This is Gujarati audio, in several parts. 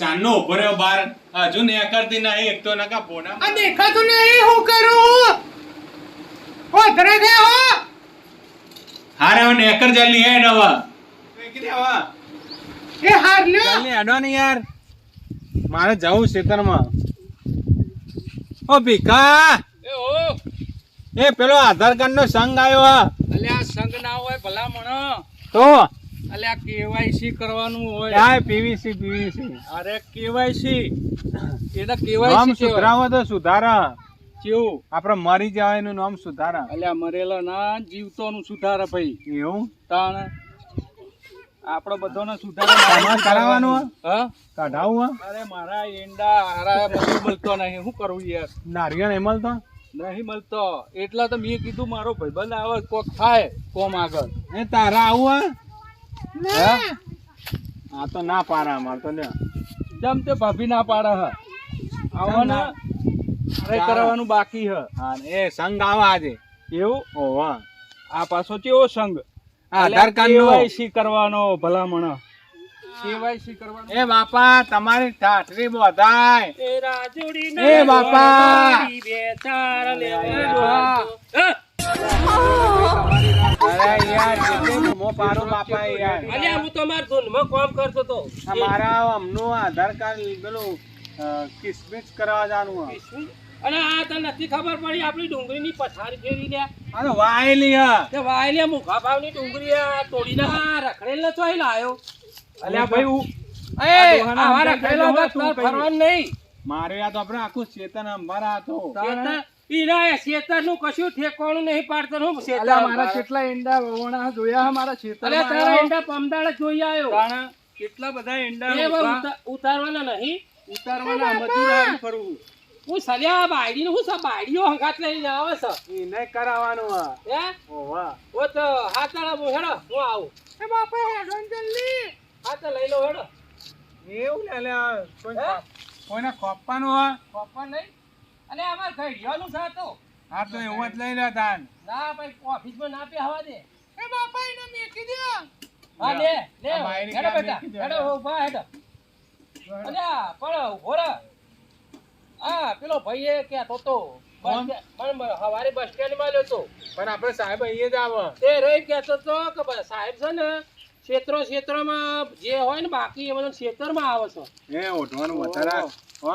ચાંદનો ઊભો રહ્યો બાર. હજુ નીકળતી નહીં એક તો નકા પોના આ દેખાતું નહીં હું કરું? ઓ ધરે દે હો. હારે હવે નેકર જલ્દી નીકળી હવે. એ હાર લ્યો. જલ્દી હેડો ને યાર. મારે જવું ખેતરમાં. ઓ ભીખા. એ ઓ એ પેલો આધાર કાર્ડ નો સંઘ આવ્યો હા. અલ્યા સંગ ના હોય ભલા મણો. તો? અલ્યા કેવાયસી કરવાનું હોય. આ પીવીસી પીવીસી. અરે કેવાયસી. એને કેવાયસી નામ સુધરાવો તો સુધારા. કેવું? આપણે મરી જવાય એનું નામ સુધારા. એટલે મરેલો ના જીવતોનું સુધારા ભાઈ. એવું? તાણ આપણો બધાને સુધારા સુધારે હ? કઢાવું? અરે મારા એંડા હારા બધું મળતો નહીં. શું કરવું યાર? નારિયેળ એમલ તો નહીં મળતો. એટલા તો મેં કીધું મારો ભાઈબંધ આવે કોક થાય કોમ આગળ. એ તારા આવું? ના આ તો ના પારા અમાર તો ને જેમ તે ભાભી ના પાડે હ. આવવાના? અરે કરવાનું બાકી હ. હા એ સંઘ આવે આજે. એવું? ઓવા આ પાછો કેવો સંઘ આધાર કાર્ડ નો કેવાયસી કરવાનો ભલામણ. કેવાયસી કરવાનો. એ બાપા તમારી ઠાઠરી બોધાય. એ રાજુડી એ બાપા. અરે યાર મારા ધૂનમાં કામ કરતો તો. આ મારા અમનું આધાર કાર્ડ પેલું કિસમિસ કરવા જવાનું અને આ તને નથી ખબર પડી આપણી ડુંગળીની પથારી ફેરી લે. આ વાયેલી હે. તે વાયલે મુખા ભાવની ડુંગળી આ તોડીને રખડેલ નતો અહીં લાયો. અલ્યા ભાઈ હું એ આવા રખડેલો તો તું તાર કઈ? ફરવાનું નહીં. મારે આ તો આપણે આખું ચેતન અંબારા હતો. ઈ શેતરનું કશું ઠેકાણું નહીં પાડતો હું શેતર મારા કેટલા એંડા વવણા જોયા હે મારા અલ્યા તારા ખેતરમાં એંડા જોઈ આવ્યો. કેટલા બધા એંડા એ હવે ઊભા. ઉતા- ઉતારવાના નહીં. ઉતારવાના મજૂર ફરવું. હું સલ્યા બાયડીનું હું સા બાયડીઓ હંગાત લઈને આવે છે? એ નહીં કરાવવાનું હે? હે ઓવા ઓ તો હાથાળા હું હેડો હું આવું. એ બાપા હેડો ને જલ્દી. હા લઈ લો હેડો. એવું ને અલ્યા કોઈ હે? કોઈને ખોપવાનું હોય? ખોપવા નહીં? અને અમાર ઘડિયાળનું છે તો હા તો એવું જ લઈ લે તાન. ના ભાઈ ઓફિસમાં ના પે હવા દે. એ બાપા એને મેકી દે. હા લે લે આ હેડો બેટા હેડો. ઊભા હેડો. અલ્યા પણ ઊભો રહે. હા પેલો ભાઈ એ કે તો પણ હવારે બસ સ્ટેન્ડમાં લ્યો તો. પણ આપણે સાહેબ અહીંયા જ આવે. તે રહી કહેતો તો કે સાહેબ છે ને ક્ષેત્રો ક્ષેત્રમાં જે હોય ને બાકી એ બધું ક્ષેત્રમાં આવે છે. એ ઓઢવાનું વધારે હો.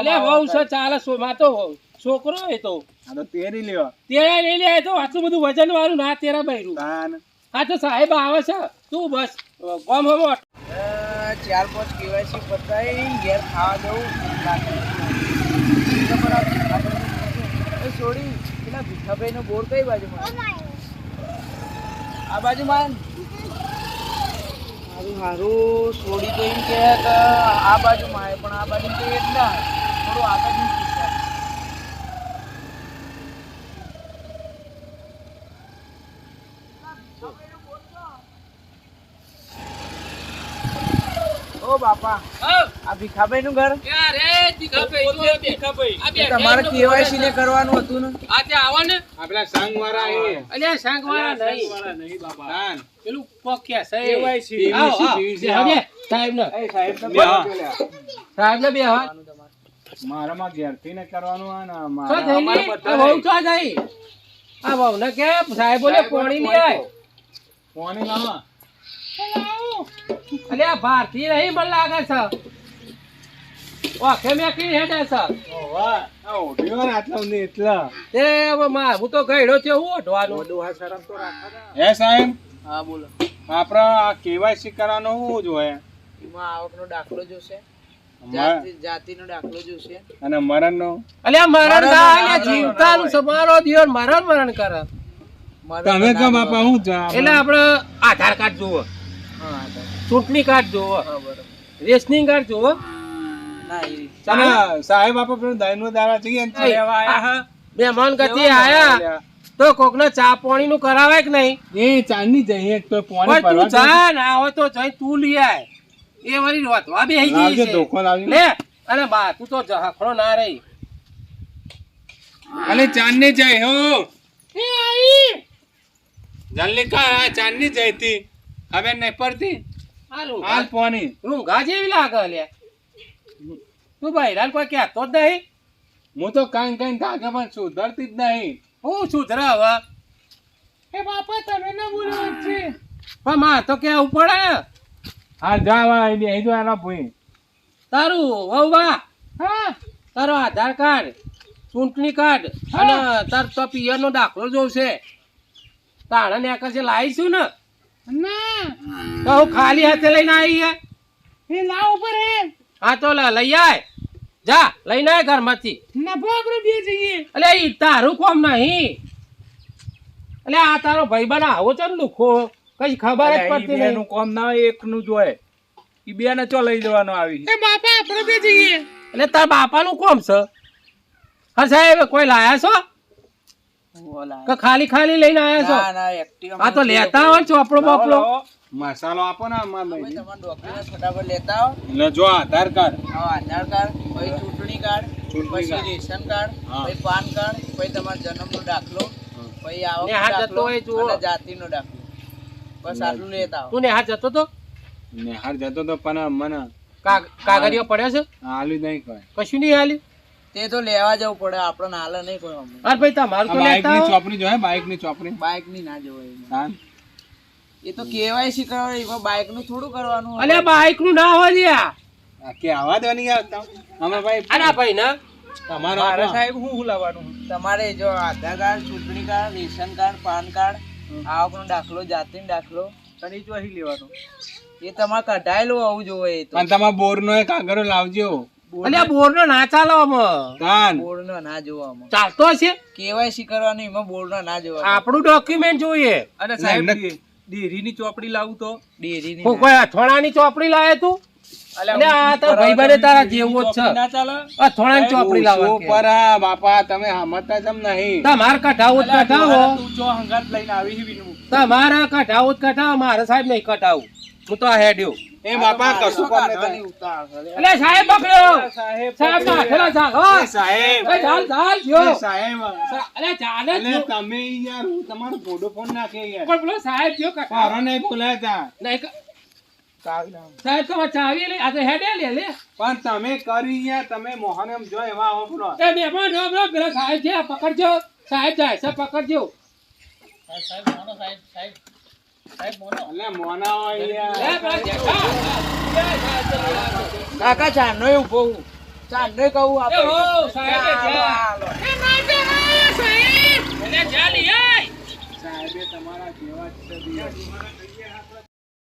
અલ્યા વહુ છે ચાલે સો માં તો વહુ. છોકરો એ તો. આ તો તેરી લેવા તેરા લઈ લે તો આટલું બધું વજન વાળું ના તેરા બૈરું. હા તો સાહેબ આવે છે તું બસ હમો ચાર પાંચ કેવાયસી પતાઈ ઘેર ખાવા જવું છોડી પેલા ભીખાભાઈ નો બોર કઈ બાજુ આ બાજુ માં સારું સારું છોડી તો કે આ બાજુ માં પણ આ બાજુ તો એક ના થોડું આગળ ઓ બાપા. આ ભીખાભાઈ નું ઘર તમારે કેવાયસી ને કરવાનું હતું ને? બે. ને. સાહેબ ને સાહેબ ને બે હાથ મારામાં ઘેરથી ને કરવાનું હે ને મારા જઈ લી? આ વહુ ચો જઈ? આ વહુ ને કે સાહેબ બોલે પોણી લઈ આય. કોની લાવા અલ્યા ભારતી નહીં મને લાગે છે. ઓખે કી હેડે છે? ઓવા આ ઓઢ્યો ને એટલા. એ હવે માં હું તો ગઈડો છે હું ઓઢવાનું. હે સાહેબ? હા બોલો. આપણે આ કેવાયસી કરવાનો હું જોઈએ એમાં આવકનો દાખલો જોશે. જાતિ જાતિનો દાખલો જોશે. અને મરણનો? અલ્યા મરણ ને જીવતાનું સમારો દિયો મરણ મરણ કરે. તમે કહો બાપા હું જા એટલે આપણે આધાર કાર્ડ જોવો ચૂંટણી કાર્ડ જોવો. રેશનિંગ કાર્ડ જોવો. ના એ અને સાહેબ પેલું દહીંનું ને આયા. મહેમાન ગતિ આયા. તો કોકને ચા પાણી નું કરાવે કે નહીં? એ ચાંદની જઈએ તો પોણી તું જા ના હોય તો જઈ તું લઈ આય. એ વળી રોતવા આવી ગઈ છે. ધોકો. લે અને બા તું તો ઝાખરો ના રહી. અલે ચાંદની જઈ હો. જલ્દી કા ચાંદ ચાંદની જઈતી હવે નહીં પડતી. હાલું. હાલ પોની રૂંઘા જેવી લાગે લે. તું બૈરાન કોઈ કહેતો જ નહીં? હું તો કાંઈ કાંઈ થાકે પણ સુધરતી જ નહીં. હું સુધરા હવે એ બાપા તમે ના બોલો છે. પણ માં તો કેવું પડે? હા જા વા એ બેહી જો એના ભૂઈ. તારું વહુ બા. હા. તારો આધાર કાર્ડ ચૂંટણી કાર્ડ અને તાર તો પિયર નો દાખલો જોશે. તાણે ને કશે લાવીશું ને? ના તો હું ખાલી હાથે લઈને આવી હે? એ લાવ ઉપર હે. હા તો લે, લઈ આય. જા લઈને આય ઘરમાંથી. નફો આપણે બે જઈએ. અલે ઈ તારું કોમ નહીં. અલે આ તારો ભાઈ બના આવો છે ને લુખો કઈ ખબર જ પડતી નહીં. એનું કોમ ના હોય એકનું જોય ઈ બે ને ચો લઈ જવાનો આવી? એ બાપા આપણે બે જઈએ. એટલે તાર બાપાનું કોમ છે? હા સાહેબ કોઈ લાયા છો. કે ખાલી ખાલી લઈને આયા છો? ના ના એક્ટિવા આ તો લેતા હોય ને ચોપડો બોપડો. મસાલો આપો ને અમાર ભાઈ તમારા ડોક્યુમેન્ટ ફટાફટ લેતા આવો. એટલે જો આધાર કાર્ડ. હા આધાર કાર્ડ પછી ચૂંટણી કાર્ડ ચૂંટણી પછી કાર્ડ. Ration card. પછી પાન કાર્ડ પછી તમારો જન્મનો દાખલો પછી આવો ને હાથ જતો દાખલો. અને જાતિનો દાખલો. બસ આટલું લેતા આવો. તું ને હાથ જતો તો? નિહાર જતો તો પણ મને કાગળિયો પડ્યો છે? આલુ નહીં કશું નહીં હાલ્યું? તે તો લેવા જવું પડે આપણને હાલે નહીં કોઈ અરે ભાઈ તમારું તો બાઇક લેતા ની આવો. ચોપડી જો હે બાઇકની ચોપડી? બાઇકની ના જવાય એ તો કેવાયસી કરવા એમાં બાઇકનું થોડું કરવાનું અલે અલ્યા બાઈકનું ના હોય આ કે આવા દેવાની યાર તમ- અમે ભાઈ અરે ભાઈ ના. તમારો મારે સાહેબ હું હું લાવવાનું? તમારે જો આધાર કાર્ડ ચૂંટણી card ration card PAN card આવકનો દાખલો જાતિનો દાખલો અને જો અહીં લેવાનું. એ તમારે કઢાયેલું હોવું જોઈએ એ તો. અને તમારા બોર નો એક કાગળો લાવજો. અલ્યા બોર નો ના ચાલો આમાં. તાન. ના જોવામાં ચાલતો હશે? કેવાયસી કરવાની એમાં બોર્ડનો ના જોવા આપણું ડોક્યુમેન્ટ જોઈએ. અને સાહેબ ડેરીની ચોપડી લાવું તો? ડેરીની કોઈ અથવાણાની ચોપડી લાવે તું? તમારા આ તારા ભાઈ બને તારા જેવો જ છે. ના ચાલે? અથવાણાની ચોપડી લાવવા ઓછો પર આ બાપા તમે સમજતા કેમ નહીં. તમારે કઢાવું જ કઢાવો. તું ચો હંગાત લઈને આવી છે વિનુ તમારે કઢાવું જ કઢાવો મારે સાહેબ નહીં કઢાવું. હું તો હેડ્યો. એ બાપા કશું કામ કરે. સાહેબ પકડ્યો સાહેબ સાહેબ ચાલ સાહેબ એ ચાલ ચાલ જો. સાહેબ. અલે ચાલે જ. તમે યાર હું તમારો ફોટો ફોન નાખે યાર. પણ બોલો સાહેબ જો કઢાવો. પારો નહીં બોલાય તા. નહીં સાહેબ તો ચાવી લે આ તો હેડે લે લે. પણ તમે કરી યાર તમે મોહન એમ જો એવા હો બોલો. એ મહેમાન નો પેલો પેલા સાહેબ છે પકડજો. સાહેબ જાય સાહેબ પકડજો. સાહેબ સાહેબ સાહેબ જેઠા. કાકા ચાંદો ઊભો હું. ચાંદનોય કહું.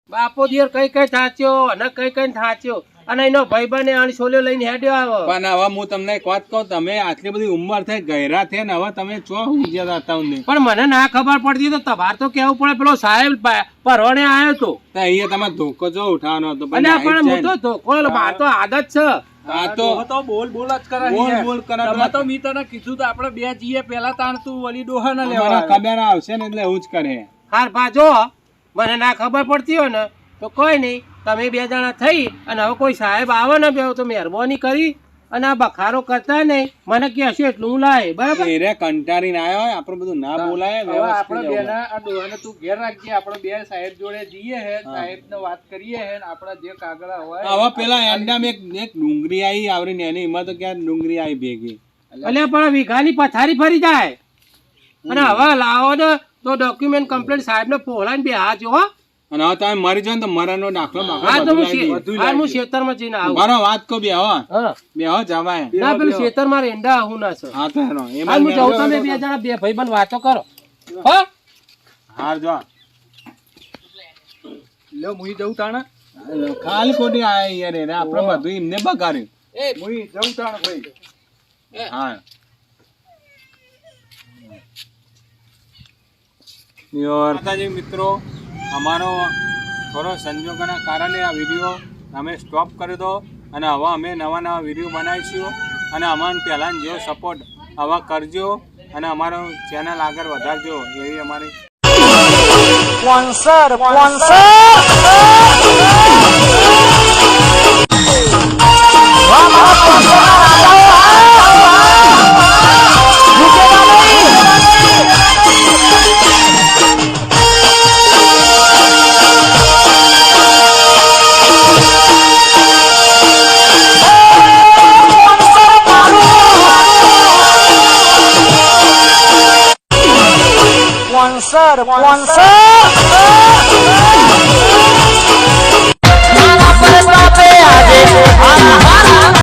બાપો દિયર કઈ કઈ થાચ્યો અને કઈ કઈ થાચ્યો. અને એનો ભાઈ બને અને છોલ્યો લઈને હેડ્યો આવો. પણ હવે હું તમને એક વાત કહું તમે આટલી બધી ઉંમર થઈ ગયરા થઈ ને હવે તમે ચો હું ગયા હતા પણ મને ના ખબર પડતી તો તમારે તો કેવું પડે પેલો સાહેબ પરવાને આવ્યો તો. અહીંયા તમારે ધોકો જો ઉઠાવવાનો હતો અને પણ પણ હું તો ધોકો માર તો આદત છે. આ તો બોલ બોલ જ કરે બોલ બોલ કરે તમે તો મી તને કીધું તો આપણે બે જઈએ પેલા તાણ તું વળી ડોહા ના મને ખબર આવશે ને એટલે એવું જ કરે. હાર ભાજો મને ના ખબર પડતી હોય ને તો કોઈ નહીં. તમે બે જણા થઈ અને હવે કોઈ સાહેબ આવે ને બે તો મહેરબાની કરી અને આ બખારો કરતા નહીં. મને કહેશો એટલું હું લાય બરાબર? એ રે કંટાળીને આવ્યો હોય આપણે બધું ના બોલાય હવે આપણે. બેના આ ડોહાને તું ઘેર રાખજે આપણે બે સાહેબ જોડે જઈએ હે સાહેબ ને વાત કરીએ હે આપણા જે કાગળા હોય. હવે પેલા એંડામાં એક એક ડુંગળી આવી આવરી ને એની એમાં તો ક્યાં ડુંગળી આવી ભેગી. એટલે પણ વીઘાની પથારી ફરી જાય. અને હવે લાવો ને તો ડોક્યુમેન્ટ કમ્પ્લીટ સાહેબને પોહલાઈને બે હાથ જો હો. અને આ તમે મરી જાવ તો મરાનો દાખલો તો હું. હા, ખેતરમાં જઈને આવું. મારો વાત કહો બે હો. બે જવાય. ના પેલું ખેતરમાં રેંડા આવું ના છે. હા તો. એમાં હું જાઉં તમે બે જણા બે ભાઈ બન વાતો કરો. હો? હાર જો. લે મુઈ જઉં તાણા. ખાલી ખોટી આ યાર એને આપણે બધું એમને બગાડ્યું. મુઈ જઉં તાણા ભાઈ. હા. યાર માતાજી મિત્રો. અમારો થોડો સંજોગોના કારણે આ વીડિયો અમે સ્ટોપ કરી દો અને હવે અમે નવા નવા વીડિયો બનાવીશું અને અમને પહેલાં જેવો સપોર્ટ હવે કરજો અને અમારો ચેનલ આગળ વધારજો એવી અમારી Hey! Sponsor sponsor